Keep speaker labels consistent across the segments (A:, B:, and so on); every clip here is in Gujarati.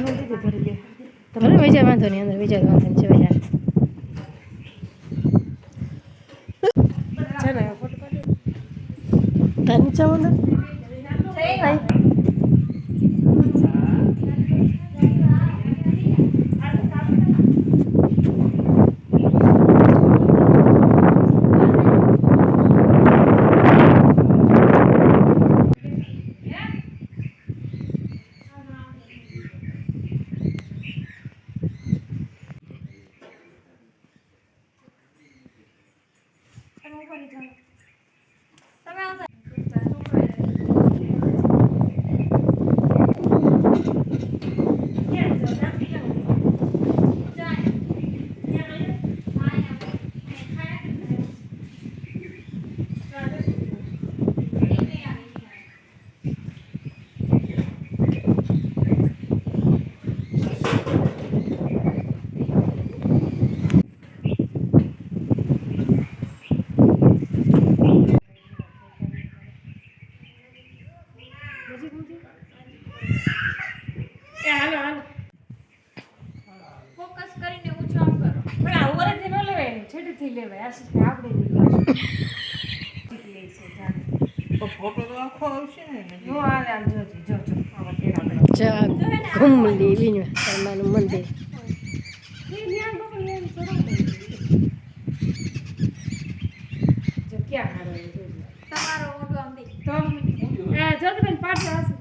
A: દઈ દે ભરી દે તમારે
B: વેચાય વિજય વાંધો નહીં અંદર વિજય વાંધો નહીં છે વેચાય
A: છે ને ફોટો પાડી
B: તાર નીચે
A: એ હાલો હાલો.
B: ફોકસ કરીને ઊંચો આમ કરો.
A: પણ આ ઓરેથી ન લેવાય છેટેથી લેવાય. આ આપણે નહીં લે છે જાન
C: ફોટો તો આખો આવશે ને
A: નો આવે આમ જોજી જો જો આવા કેળા પડે
B: જા ઘુમલી વિનવા શર્માનું મંદિર
A: એ ન્યાન બાપા ન્યાન ચડાવ જો ક્યાં હારો એ જોજો
B: તમારો ઓટો આમ દે
A: તો આ જગબેન પાછળ હશે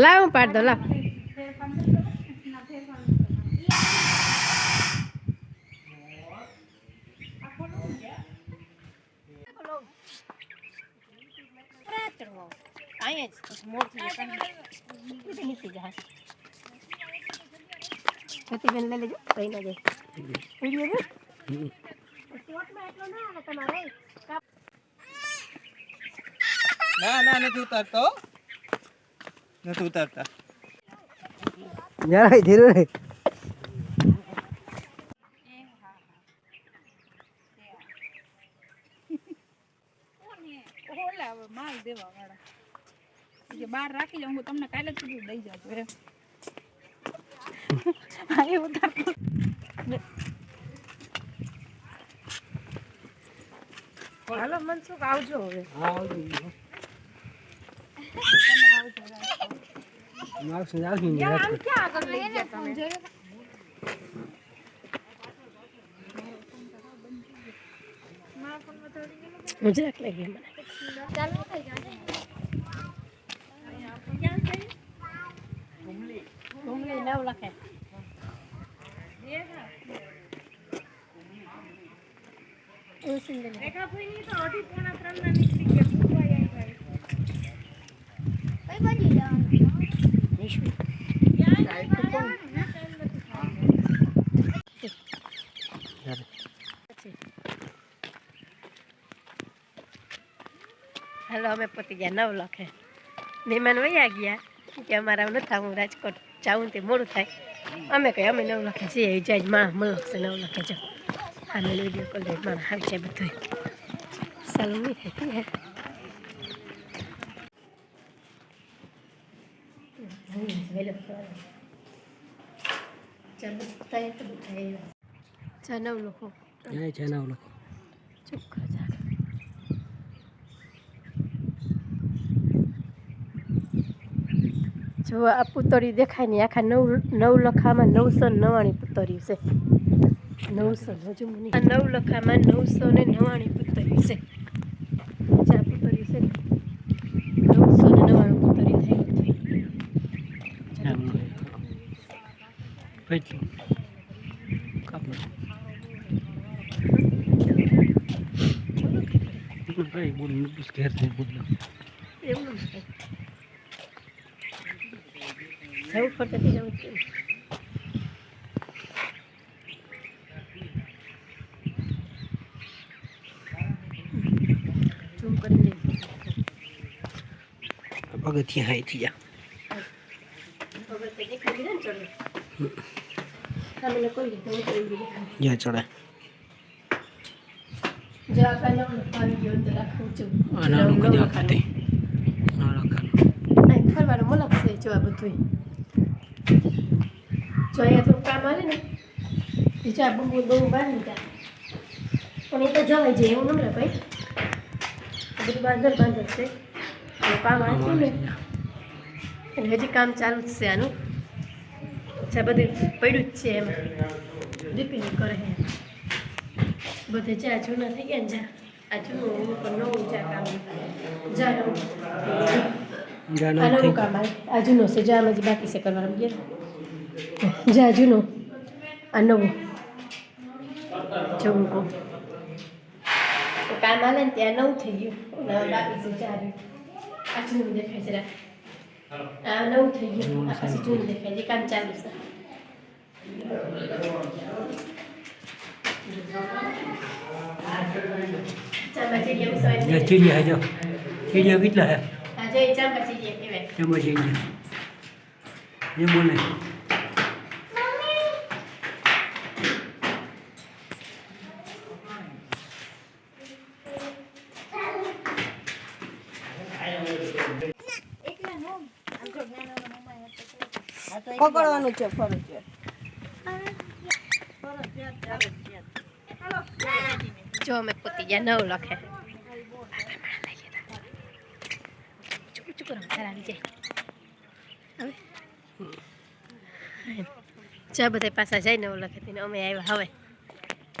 B: લાવ હું પાડ દો લાવ. બેન લઈ લેજો કઈ ના જાય વીડિયો
C: ના ના નથી ઉતારતો. નથી ઉતારતા
D: યાર ધીરે રે
E: ઓલા માલ દેવા વાળા જે બહાર રાખી જાઉં હું તમને કાલે જ કીધું દઈ જાજો એમ હા એ ઉતારતો
A: હાલો મનસુખ આવજો હવે.
D: આવશે આવશે
A: યાર આમ ક્યાં આગળ લઈ ગયા તમે
B: જરાક લાગી મને ઘુમલી નવ લખે એવું સુંદર
A: રેખા ભાઈની તો અઢી પોણા ત્રણ ના નીકળી ગયા ભૂખવાઈ આવી
B: હાલો, અમે પતી ગયા નવ લખે. મહેમાન વયા ગયા, કે અમારે નથી હું રાજકોટ જાઉં તે મોડું થાય. અમે કઈ, અમે નવ લખે છીએ જાય માણસ મળશે નવ લખે જો અમે વીડિયો કોલ માણસ આવી જાય બધું સાલું નહીં થાય હે ચા નવ લોકો
D: એ છે લોકો
B: ચોખ્ખા ચા જો આ પુતળી દેખાય ને આખા નવ નવ લખામાં નવસો નવાણી પુતળી છે નવસો હજુ નવ લખામાં નવસો ને નવાણી પુતળી છે ચા પુતળી છે નવસો ને નવાણું પુતળી થઈ હતી
D: કાપડ ભાઈ બોલ બસ ઘેરથી બોલ
B: એવું જવું ફરતી જવું
D: પગથિયા હાઈ થી જા કદી
B: ફરવાનું મલક છે બધું અહીંયા થોડું કામ આવે ને એ ચા બહુ બહુ બાંધી તા પણ એ તો જવાય જાય એવું નમ્ર ભાઈ. બધું બાંધર બાંધર છે. કામ આવ્યું ને એટલે હજી કામ ચાલુ જ છે આનું. ચા બધું પડ્યું જ છે એમાં. રિપેરિંગ કરે છે બધે ચા જૂના થઈ ગયા ને જા આ જૂનું પણ નવું ચા કામ જા નવું આ નવું કામ આ જૂનો છે જા બાકી છે કરવાનું ગયા જા જૂનો આ નવું. જવું કહું. કામ હાલે ને ત્યાં નવું થઈ ગયું. બાકી છે જા આજનું દેખાય છે નવું થઈ ગયું પછી જૂનું દેખાય છે કામ ચાલુ છે ચીડિયા
D: જે ચીડિયા જો કેટલા હે
B: આ જો
D: બોલે
E: પકડવાનું છે, ફરજિયાત.
B: જો અમે પોતી ગયા, નવ લખે. ચા બધા પાછા જાય નવ લખે અમે આવ્યા હવે.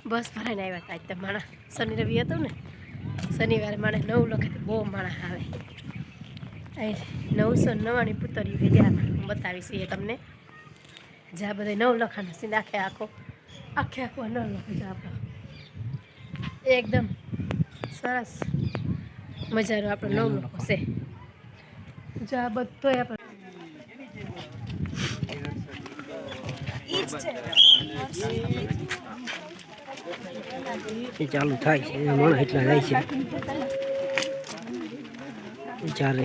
B: બસ ભરાઈને આવ્યા હતા આજ તો માણસ શનિ રવિ હતો ને. શનિવારે માણસ નવ લખે બહુ માણસ આવે. નવસો નવાણી પુતળીઓ ગયા બતાવીશ એ તમને. જ્યાં બધા નવ લખાનો સીધા આખે આખો આખે આખો નવ લખે છે આપણો. એકદમ સરસ મજાનો આપણો નવ લોકો છે. જો આ બધો આપણે
D: એ ચાલુ થાય છે એના માણસ એટલા જાય છે. ચાલે.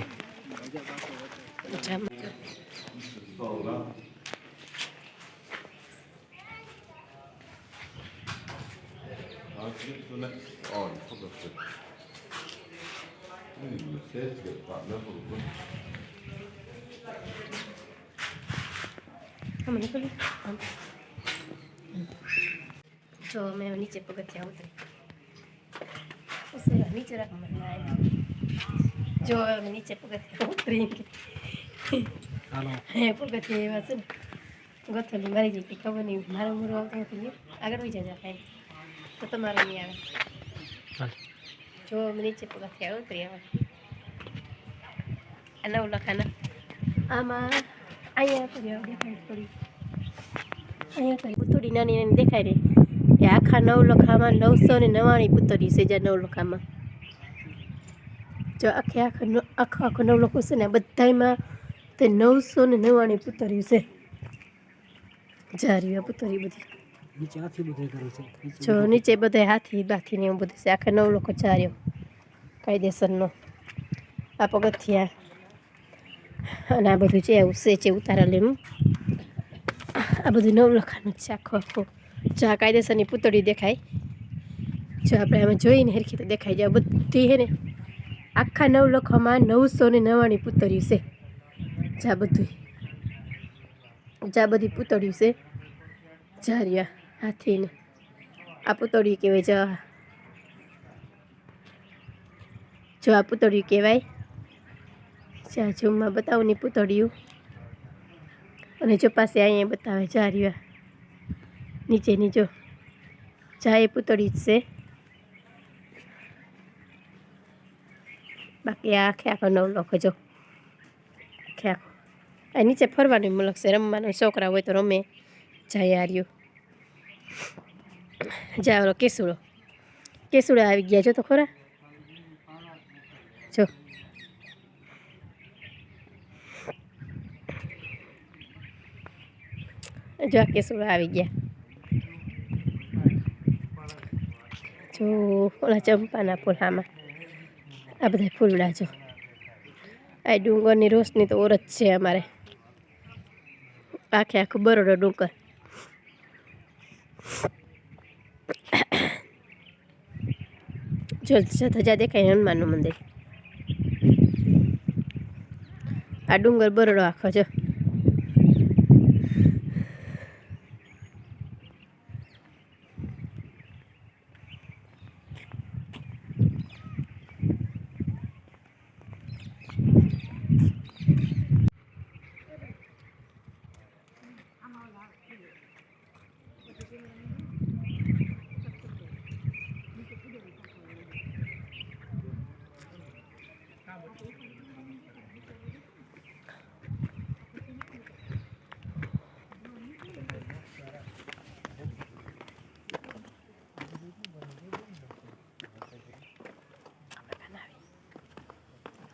B: જો અમે નીચે પગથિયા ઉતરી નીચે રાખ જો અમે નીચે પગથિયા ઉતરી હે પગથિયા એવા છે ને ગોથલી મારી જઈ કે ખબર નહીં મારો મૂરો આવતો નથી આગળ જજા કાંઈ તો તમારો નહીં આવે જો નીચે પગથિયા ઉતરી હવે આ નવ આમાં અહીંયા કરી દેખાય થોડી અહીંયા કરી પૂતળી નાની નાની દેખાય રે એ આખા નવ લખામાં નવસો ને નવ્વાણી પૂતળી છે જ્યાં નવ લખામાં જો આખે આખા આખો આખો નવ લખો છે ને બધામાં તે નવસો ને નવ્વાણી પૂતળી છે જારી પૂતળી બધી જો નીચે બધે હાથી બાથીને એવું બધું છે. આખા નવ લોકો ચાર્યો કાયદેસરનો. આ પગથિયા. અને આ બધું છે એવું છે છે ઉતારેલું આ બધું નવ લખાનું જ છે આખો આખો. જો આ કાયદેસરની પૂતળી દેખાય. જો આપણે આમાં જોઈને હરખી તો દેખાય જાય. બધી હે ને આખા નવ લખામાં નવસો ને નવ્વાણી પૂતળ્યું છે. જા બધું જા બધી પૂતળ્યું છે. જારિયા હાથીને. આ પૂતળી કહેવાય, જો. જો આ પૂતળિયું કહેવાય જ્યાં ઝૂમમાં બતાવું ને પૂતળિયું અને જો પાસે અહીંયા બતાવે, જા રહ્યા નીચેની જો. જા, એ પૂતળી જ છે. બાકી આ આખે આખો નવ લખો જો. આખે આખો. આ નીચે ફરવાનું મલક છે, રમવાનું. છોકરા હોય તો રમે. જાય આર્યું જા કેસુડો. કેસુડો આવી ગયા જો તો ખરા? જો. જો કેસુડો આવી ગયા. જો, ઓલા ચંપાના ફૂલામાં આ બધા ફૂલડા જો. આ ડુંગરની રોશની તો ઓર જ છે અમારે. આખે આખું બરોડો ડુંગર. જો ધજા દેખાય હનુમાનનું મંદિર. આ ડુંગર બરડો આખો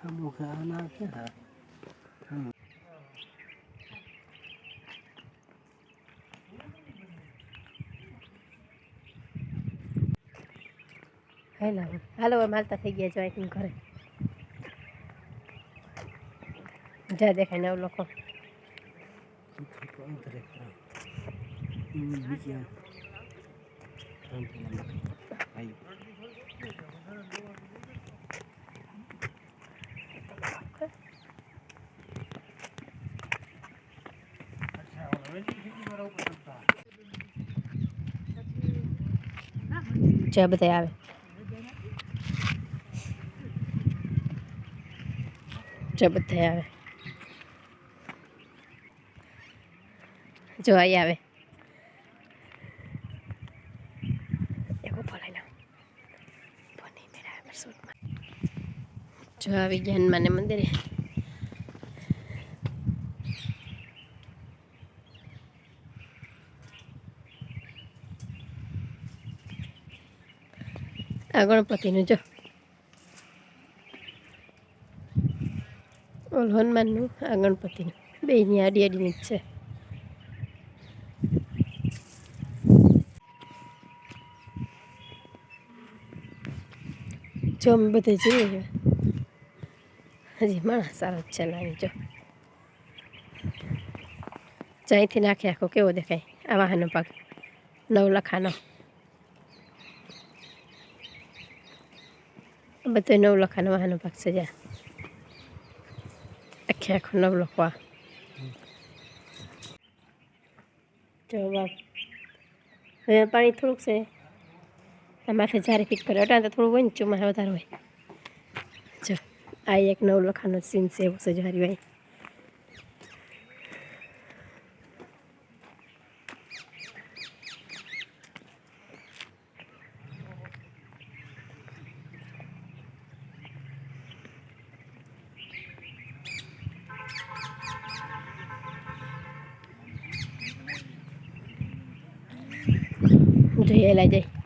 B: જો
D: અમુક આના ક્યાં
B: હાલો હાલો હવે માલતા થઈ ગયા જો આઈથી ઘરે જા દેખાય નવ લોકો
D: બીજી આમ આમ
B: જો બધા આવે. જો બધા આવે. જો અહીં આવે. જો આવી ગયા માને મંદિરે. આ ગણપતિનું જો. ઓલ હનુમાનનું આ ગણપતિનું. બેની આડી આડીની જ છે. જો અમે બધે જઈએ હજી માણસ સારો જ છે લાવી જો. જ્યાંથી નાખે આખો કેવો દેખાય? આ વાહનનો પાક નવ લખાનો બધો નવલખાનો વાહનો ભાગ છે જ્યાં આખે આખો નવલખવા જો બાપ હવે પાણી થોડુંક છે માથે જ્યારે ફિટ કરે અટાણ તો થોડું હોય ને ચોમાસા વધારે હોય જો આ એક નવલખાનો સીન છે એવું છે જારી ભાઈ જોઈએ લઈ જાય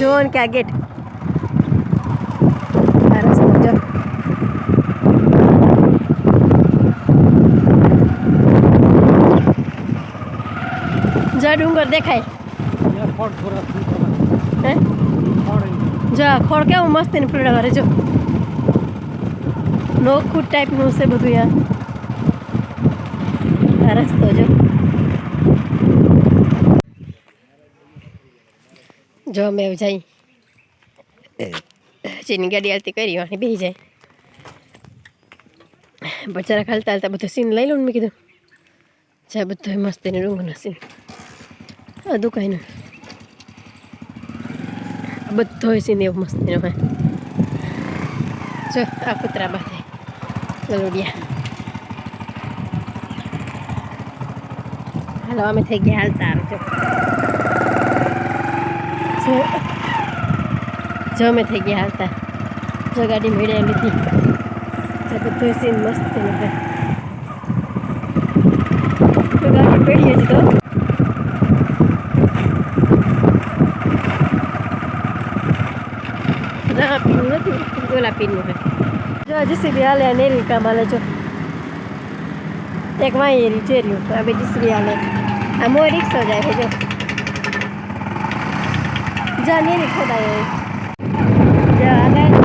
B: જો ને કે આ ગેટ જા. ડુંગર દેખાય. જા, ખોળ કેવું મસ્ત ને ફૂલડા મારે જો નોખું ટાઈપનું છે બધું યાર. રસ્તો, જો. જો અમે જઈ. જેની ગાડી હાલતી કરી વાણી બેસી જાય. બચારા ખાલતા હાલતા બધું સીન લઈ લઉં મેં કીધું. જા બધું મસ્ત એને ડુંગરનો સીન. આ દુકાનનું. બધો સીન એવો મસ્ત એનો હોય જો, આ કૂતરા બાથે ગલોડિયા હાલો, અમે થઈ ગયા હાલતા આવજો જો અમે થઈ ગયા હાલતા જો ગાડી મેળ્યા લીધી. જો બધું સીન મસ્ત તો ગાડી તો. નથી. ઓલા પીનું હે જો જીસીબી હાલે આ એરી કામ હાલે જો. એક વાંઈ એરી ચેર્યું આ બે જીસીબી હાલે. આ મોય રિક્ષો જાય છે જા નેરી ખોદાય હવે જા આગળ